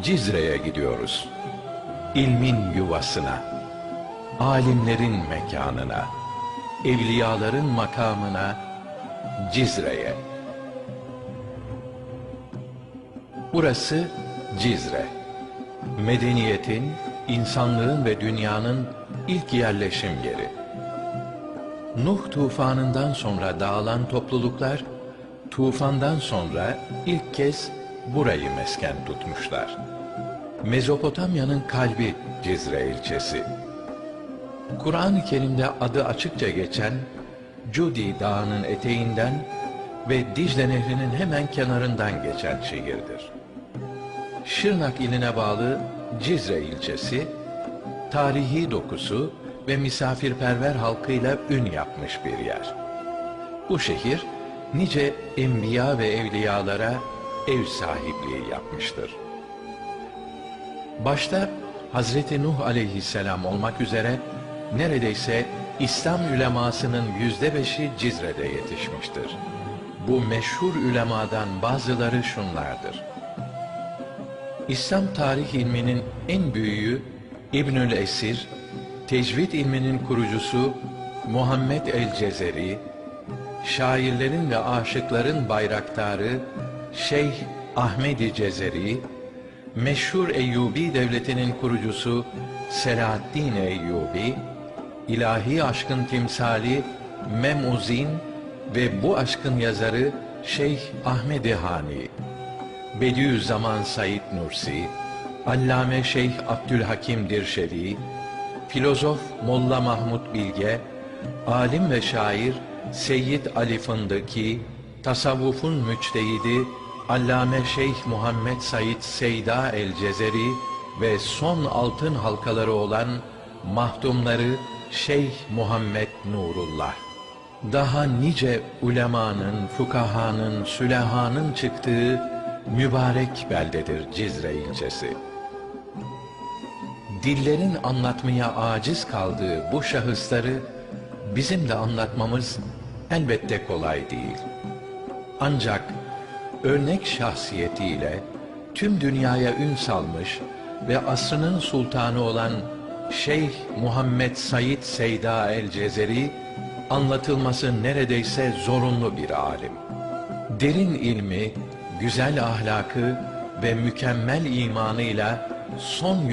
Cizre'ye gidiyoruz. İlmin yuvasına, alimlerin mekanına, evliyaların makamına, Cizre'ye. Burası Cizre. Medeniyetin, insanlığın ve dünyanın ilk yerleşim yeri. Nuh tufanından sonra dağılan topluluklar, tufandan sonra ilk kez burayı mesken tutmuşlar. Mezopotamya'nın kalbi Cizre ilçesi. Kur'an-ı Kerim'de adı açıkça geçen Cudi Dağı'nın eteğinden ve Dicle Nehri'nin hemen kenarından geçen şehirdir. Şırnak iline bağlı Cizre ilçesi, tarihi dokusu ve misafirperver halkıyla ün yapmış bir yer. Bu şehir, nice enbiya ve evliyalara ev sahipliği yapmıştır. Başta Hazreti Nuh aleyhisselam olmak üzere neredeyse İslam ülemasının yüzde beşi Cizre'de yetişmiştir. Bu meşhur ülemadan bazıları şunlardır. İslam tarih ilminin en büyüğü İbnül Esir, tecvid ilminin kurucusu Muhammed el-Cezeri, şairlerin ve aşıkların bayraktarı Şeyh Ahmedi Cezeri, meşhur Eyyubi devletinin kurucusu Selahaddin Eyyubi, ilahi aşkın timsali Memuzin ve bu aşkın yazarı Şeyh Ahmedi Hani, Bediüzzaman Said Nursi, Allame Şeyh Abdülhakim Dirşeli, filozof Molla Mahmud Bilge, alim ve şair Seyyid Ali Fındıki, tasavvufun müçtehidi Allame Şeyh Muhammed Said Seyda El Cezeri ve son altın halkaları olan mahdumları Şeyh Muhammed Nurullah. Daha nice ulemanın, fukahanın, sülahanın çıktığı mübarek beldedir Cizre ilçesi. Dillerin anlatmaya aciz kaldığı bu şahısları bizim de anlatmamız elbette kolay değil. Ancak örnek şahsiyetiyle tüm dünyaya ün salmış ve asrının sultanı olan Şeyh Muhammed Said Seyda el Cezeri anlatılması neredeyse zorunlu bir alim. Derin ilmi, güzel ahlakı ve mükemmel imanıyla son